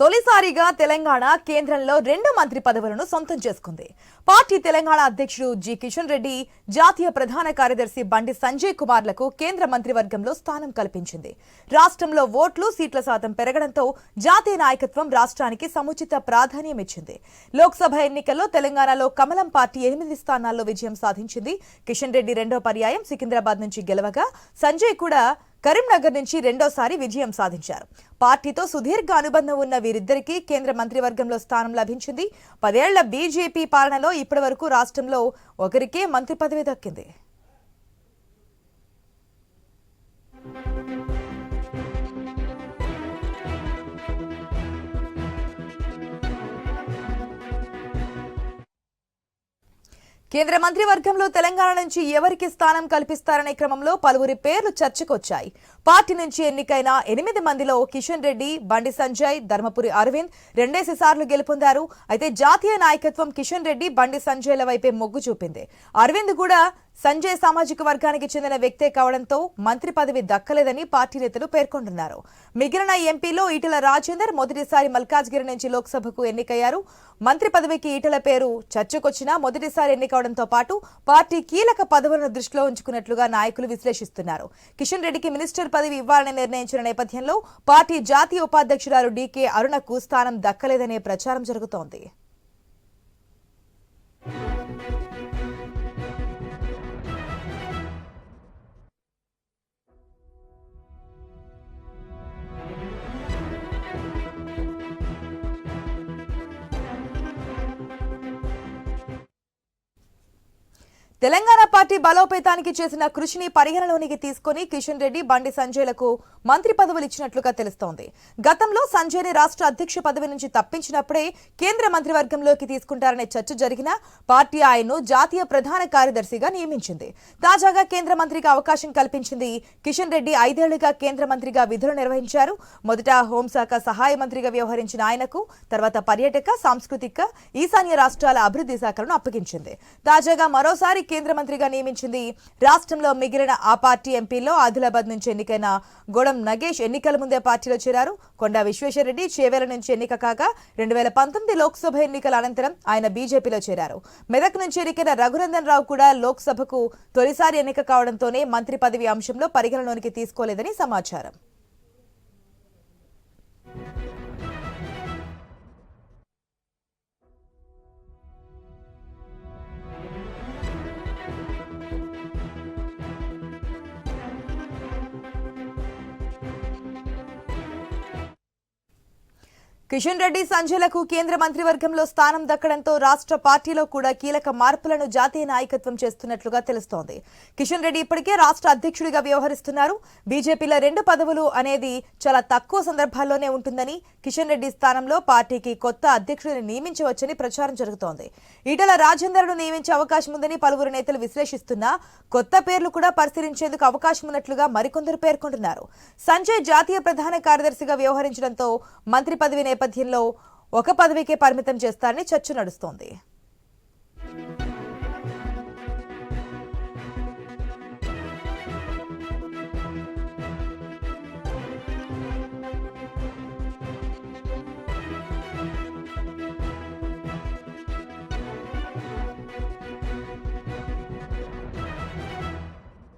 తొలిసారిగా తెలంగాణ కేంద్రంలో రెండు మంత్రి పదవులను సొంతం చేసుకుంది. పార్టీ తెలంగాణ అధ్యక్షుడు జి. కిషన్ రెడ్డి జాతీయ ప్రధాన కార్యదర్శి బండి సంజయ్ కుమార్లకు కేంద్ర మంత్రివర్గంలో స్థానం కల్పించింది. రాష్ట్రంలో ఓట్లు సీట్ల శాతం పెరగడంతో జాతీయ నాయకత్వం రాష్ట్రానికి సముచిత ప్రాధాన్యం ఇచ్చింది లోక్సభ ఎన్నికల్లో తెలంగాణలో కమలం పార్టీ ఎనిమిది స్థానాల్లో విజయం సాధించింది. కిషన్ రెడ్డి రెండో పర్యాయం సికింద్రాబాద్ నుంచి గెలవగా సంజయ్ కూడా కరీంనగర్ నుంచి రెండోసారి విజయం సాధించారు. పార్టీతో సుదీర్ఘ అనుబంధం ఉన్న వీరిద్దరికీ కేంద్ర మంత్రివర్గంలో స్థానం లభించింది. పదేళ్ళ బీజేపీ పాలనలో ఇప్పటివరకు రాష్ట్రంలో ఒకరికే మంత్రి పదవి దక్కింది. కేంద్ర మంత్రివర్గంలో తెలంగాణ నుంచి ఎవరికి స్థానం కల్పిస్తారనే క్రమంలో పలువురి పేర్లు చర్చకొచ్చాయి. పార్టీ నుంచి ఎన్నికైన ఎనిమిది మందిలో కిషన్ రెడ్డి బండి సంజయ్ ధర్మపురి అరవింద్ రెండేసి సార్లు గెలుపొందారు. అయితే జాతీయ నాయకత్వం కిషన్ రెడ్డి బండి సంజయ్ల వైపే మొగ్గు చూపింది. అరవింద్ కూడా సంజయ్ సామాజిక వర్గానికి చెందిన వ్యక్తే కావడంతో మంత్రి పదవి దక్కలేదని పార్టీ నేతలు పేర్కొంటున్నారు. మిగిలిన ఎంపీలో ఈటల రాజేందర్ మొదటిసారి మల్కాజ్గిరి నుంచి లోక్సభకు ఎన్నికయ్యారు. మంత్రి పదవికి ఈటల పేరు చర్చకొచ్చినా మొదటిసారి ఎన్నికవడంతో పాటు పార్టీ కీలక పదవులను దృష్టిలో ఉంచుకున్నట్లుగా నాయకులు విశ్లేషిస్తున్నారు. కిషన్ రెడ్డికి మినిస్టర్ పదవి ఇవ్వాలని నిర్ణయించిన నేపథ్యంలో పార్టీ జాతీయ ఉపాధ్యక్షురాలు డీకే అరుణకు స్థానం దక్కలేదనే ప్రచారం జరుగుతోంది. తెలంగాణ పార్టీ బలోపేతానికి చేసిన కృషిని పరిగణలోనికి తీసుకుని కిషన్ రెడ్డి బండి సంజయ్లకు మంత్రి పదవులు ఇచ్చినట్లుగా తెలుస్తోంది. గతంలో సంజయ్ని రాష్ట్ర అధ్యక్ష పదవి నుంచి తప్పించినప్పుడే కేంద్ర మంత్రివర్గంలోకి తీసుకుంటారనే చర్చ జరిగినా పార్టీ ఆయన్ను జాతీయ ప్రధాన కార్యదర్శిగా నియమించింది. తాజాగా కేంద్ర మంత్రికి అవకాశం కల్పించింది కిషన్ రెడ్డి. ఐదేళ్ళుగా కేంద్ర మంత్రిగా విధులు నిర్వహించారు. మొదట హోంశాఖ సహాయ మంత్రిగా వ్యవహరించిన ఆయనకు తర్వాత పర్యాటక సాంస్కృతిక ఈశాన్య రాష్ట్రాల అభివృద్ధి శాఖలను అప్పగించింది. తాజాగా మరోసారి కేంద్ర మంత్రిగా నియమించింది. రాష్ట్రంలో మిగిలిన ఆ పార్టీ ఎంపీల్లో ఆదిలాబాద్ నుంచి ఎన్నికైన గొడం నగేష్ ఎన్నికల ముందే పార్టీలో చేరారు. కొండా విశ్వేశ్వరరెడ్డి చేవేల నుంచి ఎన్నిక కాగా రెండు వేల పంతొమ్మిది లోక్సభ ఎన్నికల అనంతరం ఆయన బీజేపీలో చేరారు. మెదక్ నుంచి ఎన్నికైన రఘునందన్ రావు కూడా లోక్సభకు తొలిసారి ఎన్నిక కావడంతోనే మంత్రి పదవి అంశంలో పరిగణలోనికి తీసుకోలేదని సమాచారం. కిషన్ రెడ్డి సంజయ్లకు కేంద్ర మంత్రివర్గంలో స్థానం దక్కడంతో రాష్ట్ర పార్టీలో కూడా కీలక మార్పులను జాతీయ నాయకత్వం చేస్తున్నట్లుగా తెలుస్తోంది. కిషన్ రెడ్డి ఇప్పటికే రాష్ట్ర అధ్యక్షుడిగా వ్యవహరిస్తున్నారు. బీజేపీలో రెండు పదవులు అనేది చాలా తక్కువ సందర్భాల్లోనే ఉంటుందని కిషన్ రెడ్డి స్థానంలో పార్టీకి కొత్త అధ్యక్షుడిని నియమించవచ్చని ప్రచారం జరుగుతోంది. ఈటల రాజేందర్ను నియమించే అవకాశం ఉందని పలువురు నేతలు విశ్లేషిస్తున్నా కొత్త పేర్లు కూడా పరిశీలించేందుకు అవకాశం ఉన్నట్లుగా మరికొందరు పేర్కొంటున్నారు. సంజయ్ జాతీయ ప్రధాన కార్యదర్శిగా వ్యవహరించడంతో మంత్రి పదవి నేపథ్యంలో ఒక పదవికే పరిమితం చేస్తారని చర్చ నడుస్తోంది.